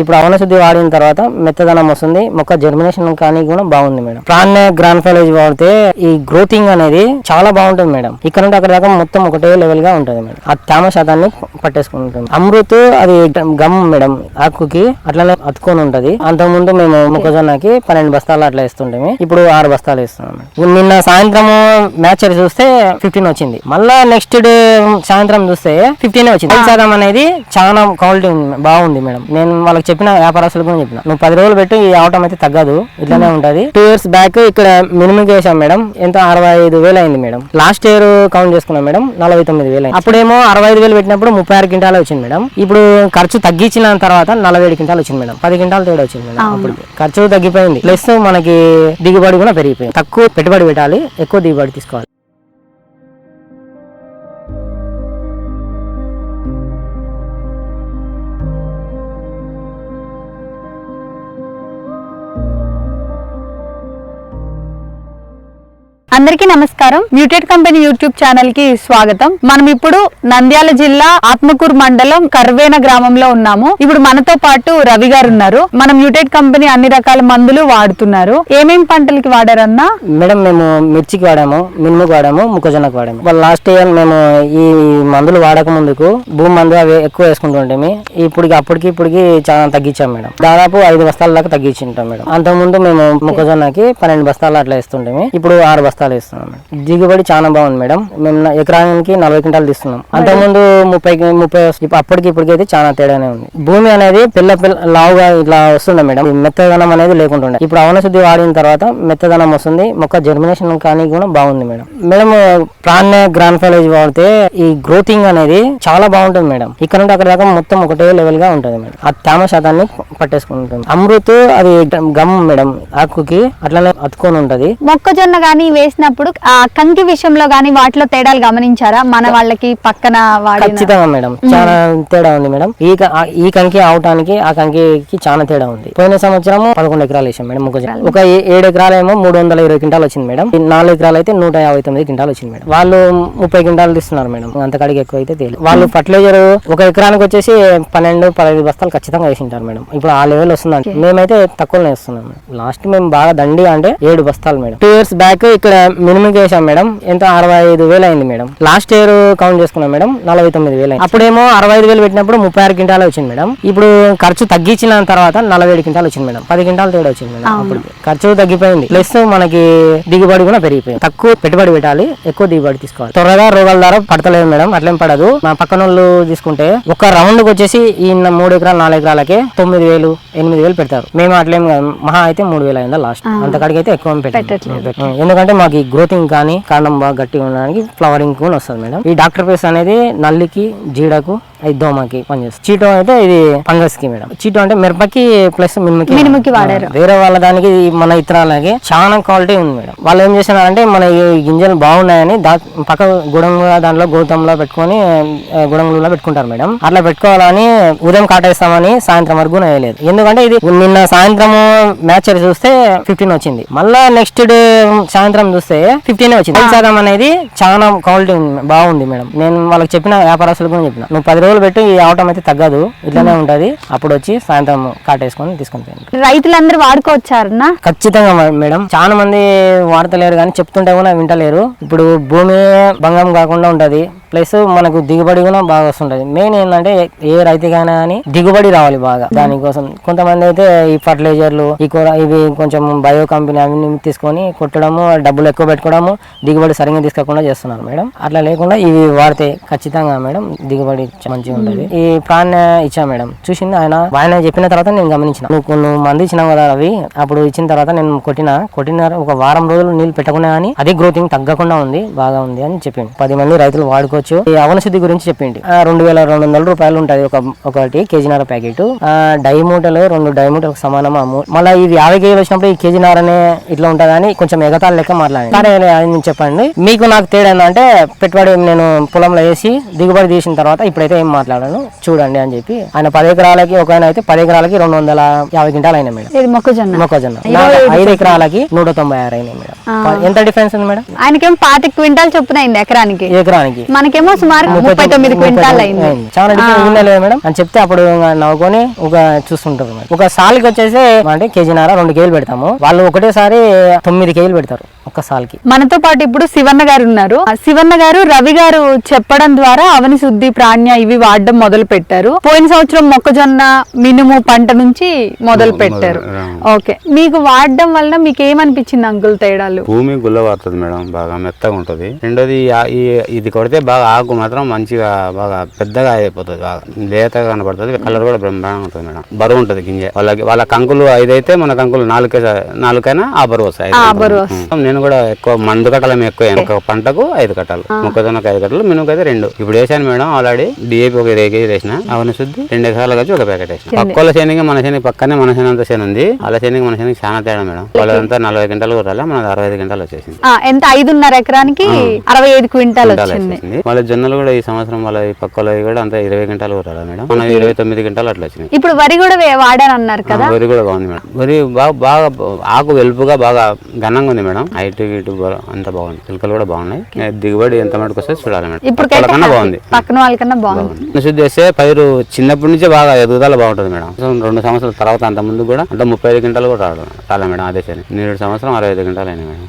ఇప్పుడు అవన శుద్ధి వాడిన తర్వాత మెత్తదనం వస్తుంది. మొక్క జర్మినేషన్ కానీ కూడా బాగుంది మేడం. ప్రాణ గ్రాండ్ ఫైలేజ్ వాడితే ఈ గ్రోతింగ్ అనేది చాలా బాగుంటుంది మేడం. ఇక్కడ నుండి అక్కడ దాకా మొత్తం ఒకటే లెవెల్గా ఉంటుంది మేడం. ఆ తేమ శాతాన్ని పట్టేసుకుంటుంది. అమృత్ అది గమ్ మేడం ఆకుకి అట్లనే అతుకొని ఉంటది. అంతకుముందు మేము మొక్కజొన్నకి పన్నెండు బస్తాలు అట్లా ఇస్తుంటే ఇప్పుడు ఆరు బస్తాలు ఇస్తున్నాం నిన్న సాయంత్రం మ్యాచ్ చూస్తే ఫిఫ్టీన్ వచ్చింది. మళ్ళా నెక్స్ట్ డే సాయంత్రం చూస్తే ఫిఫ్టీన్ వచ్చింది. శాతం అనేది చాలా క్వాలిటీ ఉంది బాగుంది మేడం. నేను వాళ్ళకి చెప్పిన వ్యాపారస్తులకు కూడా చెప్పిన. నువ్వు పది రోజులు పెట్టి ఈ అవటం అయితే తగ్గదు. ఇట్లానే ఉంటది. టూ ఇయర్స్ బ్యాక్ ఇక్కడ మినిమం వేసాం మేడం. ఎంత? అరవై ఐదు వేలు అయింది మేడం. లాస్ట్ ఇయర్ కౌంట్ చేసుకున్నాం మేడం. నలభై తొమ్మిది వేలు అప్పుడేమో అరవై ఐదు వేలు పెట్టినప్పుడు ముప్పై ఆరు క్వింటాలు వచ్చింది మేడం. ఇప్పుడు ఖర్చు తగ్గించిన తర్వాత నలభై ఏడు క్వింటాలు వచ్చింది మేడం. పది క్వింటాలు తేడా వచ్చింది మేడం అప్పుడు ఖర్చు తగ్గిపోయింది. ప్లస్ మనకి దిగుబడి కూడా పెరిగిపోయింది. తక్కువ పెట్టుబడి పెట్టాలి ఎక్కువ దిగుబడి తీసుకోవాలి. అందరికీ నమస్కారం. మ్యూటెడ్ కంపెనీ యూట్యూబ్ ఛానల్కి స్వాగతం. మనం ఇప్పుడు నంద్యాల జిల్లా ఆత్మకూరు మండలం కర్వేన గ్రామంలో ఉన్నాము. ఇప్పుడు మనతో పాటు రవి గారు ఉన్నారు. మన మ్యూటెడ్ కంపెనీ అన్ని రకాల మందులు వాడుతున్నారు. ఏమేం పంటలకి వాడారన్నా? మేడం మేము మిర్చికి వాడాము మినుముకి వాడాము మొక్కజొన్నకు వాడాము. వాళ్ళు లాస్ట్ ఇయర్ మేము ఈ మందులు వాడక ముందుకు భూమి మందు అవి ఎక్కువ వేసుకుంటుంటే ఇప్పటికి అప్పటికి ఇప్పటికి చాలా తగ్గించాం మేడం. దాదాపు ఐదు బస్తాల దాకా తగ్గించింటాం మేడం. అంతకుముందు మేము మొక్కజొన్నకి పన్నెండు బస్తాలు అట్లా వేస్తుంటే ఇప్పుడు ఆరు బస్తాలు ఇస్తున్నాం మేడం. దిగుబడి చాలా బాగుంది మేడం. మేము ఎకరానికి నలభై క్వింటాలు తీస్తున్నాం. అంతకుముందు ముప్పై ముప్పై వస్తు- అప్పటికి ఇప్పటికి అయితే చాలా తేడానే ఉంది. భూమి అనేది పిల్ల పిల్ల లావుగా ఇట్లా వస్తుండే మేడం. మెత్తదనం అనేది లేకుంటుండే ఇప్పుడు అవన శుద్ధి వాడిన తర్వాత మెత్తదనం వస్తుంది. మొక్క జర్మినేషన్ కానీ కూడా బాగుంది మేడం. మేడం ప్రాణ గ్రాండ్ ఫైలేజ్ వాడితే ఈ గ్రోతింగ్ అనేది చాలా బాగుంటుంది మేడం. ఇక్కడ నుండి అక్కడ దాకా మొత్తం ఒకటే లెవెల్గా ఉంటుంది మేడం. ఆ తేమ శాతాన్ని పట్టేసుకుంటుంది. అమృత్ అది గమ్ మేడం ఆకుకి అట్లనే అతుకొని ఉంటది. మొక్కజొన్న గానీ వేసినప్పుడు ఆ కంకి విషయంలో గానీ వాటిలో తేడాలు గమనించారా? మన వాళ్ళకి పక్కన ఖచ్చితంగా మేడం. చాలా తేడా ఉంది మేడం. ఈ ఈ కంకి అవటానికి ఆ కంకికి చాలా తేడా ఉంది. పోయిన సంవత్సరం పదకొండు ఎకరాలు వేసాం మేడం మొక్కజొన్న. ఒక ఏ- ఏడు ఎకరాలు ఏమో మూడు వందల ఇరవై క్వింటాలు వచ్చింది మేడం. నాలుగు ఎకరాలు అయితే నూట యాభై తొమ్మిది క్వింటాలు వచ్చింది మేడం. వాళ్ళు ముప్పై క్వింటాలు ఇస్తున్నారు మేడం. అంతకాడికి ఎక్కువ అయితే తెలియదు వాళ్ళు ఫర్టిలైజర్ ఒక ఎకరానికి వచ్చేసి పన్నెండు పదహైదు బస్తాలు ఖచ్చితంగా వేసింటారు మేడం. ఇప్పుడు ఆ లెవెల్ వస్తుందండి మేమైతే తక్కువనే వేస్తున్నాం లాస్ట్ మేము బాగా దండి అంటే ఏడు బస్తాలు మేడం. టూ ఇయర్స్ బ్యాక్ ఇక్కడ మినిమం వేసాం మేడం. ఎంత? అరవై ఐదు వేలు అయింది మేడం. లాస్ట్ ఇయర్ కౌంట్ చేసుకున్నాం మేడం నలభై తొమ్మిది వేలు అప్పుడేమో అరవై ఐదు వేలు పెట్టినప్పుడు ముప్పై ఆరు క్వింటాలు వచ్చింది మేడం. ఇప్పుడు ఖర్చు తగ్గించిన తర్వాత నలభై ఏడు క్వింటాలు వచ్చింది మేడం. పది క్వింటాలు తేడా వచ్చింది మేడం అప్పుడు ఖర్చు తగ్గిపోయింది. ప్లస్ మనకి దిగుబడి కూడా పెరిగిపోయింది. తక్కువ పెట్టుబడి పెట్టాలి ఎక్కువ దిగుబడి తీసుకోవాలి. త్వరగా రోగాల ద్వారా పడతలేదు మేడం అట్లేం పడదు. మా పక్కన వాళ్ళు తీసుకుంటే ఒక రౌండ్కి వచ్చేసి ఈ మూడు ఎకరాలు నాలుగు ఎకరాలకే తొమ్మిది వేలు ఎనిమిది వేలు పెడతారు. మేము అట్లేం. మహా అయితే మూడు వేలు అయిందా లాస్ట్. అంతకాడికి అయితే ఎక్కువ పెట్టారు ఎందుకంటే మాకు ఈ గ్రోతింగ్ కానీ కాండం బాగా గట్టిగా ఉండడానికి ఫ్లవరింగ్ కూడా వస్తుంది మేడం. ఈ డాక్టర్ పేస్ అనేది నల్లికి జీడకు ఈ దోమకి పనిచేస్తుంది. చీటో అయితే ఇది ఫంగస్కి మేడం. చీటో అంటే మిరపకి ప్లస్ మినుముకి మినుముకి వాడారు. వేరే వాళ్ళ దానికి మన ఇతరాలకి చాలా క్వాలిటీ ఉంది మేడం. వాళ్ళు ఏం చేస్తున్నారంటే మన ఈ గింజలు బాగున్నాయని దా పక్క గుడంగా దాంట్లో గౌతంలో పెట్టుకొని ఆ, గుడంగులో పెట్టుకుంటారు మేడం. అట్లా పెట్టుకోవాలని ఉదయం కాటేస్తామని సాయంత్రం వరకు వేయలేదు ఎందుకంటే ఇది నిన్న సాయంత్రం మ్యాచ్ చూస్తే ఫిఫ్టీన్ వచ్చింది. మళ్ళా నెక్స్ట్ డే సాయంత్రం చూస్తే ఫిఫ్టీన్ వచ్చింది. శాతం అనేది చాలా క్వాలిటీ ఉంది బాగుంది మేడం. నేను వాళ్ళకి చెప్పిన వ్యాపారస్తులకు కూడా చెప్పిన. నువ్వు పది రోజులు పెట్టి ఈ అవటం అయితే తగ్గదు. ఇట్లానే ఉంటది. అప్పుడు వచ్చి సాయంత్రం కాటేసుకొని తీసుకొని పోయింది రైతులందరూ వాడుకోవచ్చారన్నా ఖచ్చితంగా మేడం. చాలా మంది వాడతలేరు కానీ చెప్తుంటే కూడా వింటలేరు. ఇప్పుడు భూమి భంగం కాకుండా ఉంటది. ప్లస్ మనకు దిగుబడి కూడా బాగా వస్తుంటది. మెయిన్ ఏంటంటే ఏ రైతుకైనా కానీ దిగుబడి రావాలి బాగా. దానికోసం కొంతమంది అయితే ఈ ఫర్టిలైజర్లు ఈ కూర ఇవి కొంచెం బయో కంపెనీ అవి తీసుకొని కొట్టడము డబ్బులు ఎక్కువ పెట్టుకోవడము దిగుబడి సరిగ్గా తీసుకోకుండా చేస్తున్నారు మేడం. అట్లా లేకుండా ఇవి వాడితే ఖచ్చితంగా మేడం దిగుబడి మంచిగా ఉంటది. ఈ ప్రాణ ఇచ్చా మేడం. చూసింది ఆయన? ఆయన చెప్పిన తర్వాత నేను గమనించిన. నువ్వు నువ్వు మంది ఇచ్చినావు కదా అవి అప్పుడు ఇచ్చిన తర్వాత నేను కొట్టిన. కొట్టిన ఒక వారం రోజులు నీళ్ళు పెట్టకుండా కానీ అదే గ్రోతింగ్ తగ్గకుండా ఉంది బాగా ఉంది అని చెప్పింది పది మంది రైతులు వాడుకోవచ్చు ఈ అవన శుద్ధి గురించి చెప్పింది రెండు వేల రెండు వందల రూపాయలు ఉంటుంది ఒక ఒకటి కేజీన్నర ప్యాకెట్. డై మూటలు రెండు డై మూటలకు సమానం మళ్ళీ ఇవి యాభై కేజీలు వచ్చినప్పుడు ఈ కేజీన్నర అనే ఇట్లా ఉంటుందని కొంచెం ఎగతాళి లెక్క మాట్లాడి సరే నేను చెప్పండి. మీకు నాకు తేడా ఏంటంటే పెట్టుబడి నేను పొలంలో వేసి దిగుబడి తీసిన తర్వాత ఇప్పుడైతే ఏం మాట్లాడాను. చూడండి అని చెప్పి. ఆయన పది ఎకరాలకి ఒక ఆయన అయితే పది ఎకరాలకి రెండు వందల యాభై క్వింటాలు అయినాయి మేడం. ఇది మొక్కజొన్న. మొక్కజొన్న. ఐదు ఎకరాలకి నూట తొంభై ఆరు అయినాయి మేడం. ఎంత డిఫరెన్స్ ఉంది మేడం? ఆయనకేం పాతి క్వింటాల్ చొప్పున అయింది ఎకరానికి. ఎకరానికి. మన ఎకరానికేమో సుమారు ముప్పై తొమ్మిది క్వింటాల్ అయింది. చాలా లేదా మేడం. అని చెప్తే అప్పుడు నవ్వుకొని ఒక చూస్తుంటారు ఒక సాల్కి వచ్చేసి అంటే కేజీన్నర రెండు కేజీలు పెడతాము. వాళ్ళు ఒకటేసారి తొమ్మిది కేజీలు పెడతారు. ఒక్క సాల్కి. మనతో పాటు ఇప్పుడు శివన్న గారు ఉన్నారు. శివన్న గారు రవి గారు చెప్పడం ద్వారా అవని శుద్ధి ప్రాణ్య ఇవి వాడడం మొదలు పెట్టారు. పోయిన సంవత్సరం మొక్కజొన్న మినుము పంట నుంచి మొదలు పెట్టారు. ఓకే. మీకు వాడడం వల్ల మీకు ఏమనిపించింది అంకుల్ తేడాలు? భూమి గుల్ల పడుతుంది మేడం బాగా మెత్తగా ఉంటుంది. రెండోది ఇది కొడితే బాగా ఆకు మాత్రం మంచిగా బాగా పెద్దగా అయిపోతుంది బాగా లేతగా కనపడుతుంది కలర్ కూడా బ్రహ్మాండంగా ఉంటుంది మేడం. బరువు ఉంటుంది గింజ. వాళ్ళకి వాళ్ళ కంకులు ఐదైతే మన కంకులు నాలుగే నాలుగైనా ఆ బరువు వస్తాయి ఐదు ఆ కంకులు. బరువు ఉం. నేను కూడా ఎక్కువ మందు కట్టాలి ఎక్కువ. ఒక పంటకు ఐదు కట్టాలి. మొక్కజొన్నకు ఐదు కట్టాలు మినుకు అయితే రెండు. ఇప్పుడు వేసాను మేడం ఆల్రెడీ డిఏపి ఒక ఇరవై కేజీ వేసిన అవన్నీ శుద్ధి రెండు ఎకరాలు కలిసి ఒక ప్యాకెట్ వేసిన. పక్కల శనికి మన శనికి పక్కనే మన శని అంత శని ఉంది వాళ్ళ శనికి మన శనికి చాలా తేడా మేడం. వాళ్ళంతా నలభై గంటలు కొట్టాలి మనది అరవై ఐదు గంటలు వచ్చేసింది. ఎంత? ఐదున్నర ఎకరానికి అరవై ఐదు క్వింటాల్ వచ్చింది. వాళ్ళ జొన్నలు కూడా ఈ సంవత్సరం వాళ్ళ ఈ పక్కలో కూడా అంతా ఇరవై గంటలు కొట్టాలి మేడం? మన ఇరవై తొమ్మిది గంటలు అట్లా వచ్చినాయి. ఇప్పుడు వరి కూడా వాడానన్నారు కదా? వరి కూడా బాగుంది మేడం. వరి బాగా బాగా ఆకు వెలుపుగా బాగా ఘనంగా ఉంది మేడం. హైట్ ఇటు అంతా బాగుంది. పిలకలు కూడా బాగున్నాయి. దిగుబడి ఎంత మటుకు వస్తే చూడాలి మేడం. కన్నా బాగుంది. పక్కన వాళ్ళకన్నా బాగుంది. శుద్ధి చేస్తే పైరు చిన్నప్పటి నుంచి బాగా ఎదుగుదల బాగుంటుంది మేడం. రెండు సంవత్సరాల తర్వాత అంత ముందు కూడా అంటే ముప్పై ఐదు గంటలు కూడా రావడం చాలా మేడం అదే సరే. నేడు సంవత్సరం అరవై ఐదు గంటలు అయినాయి మేడం.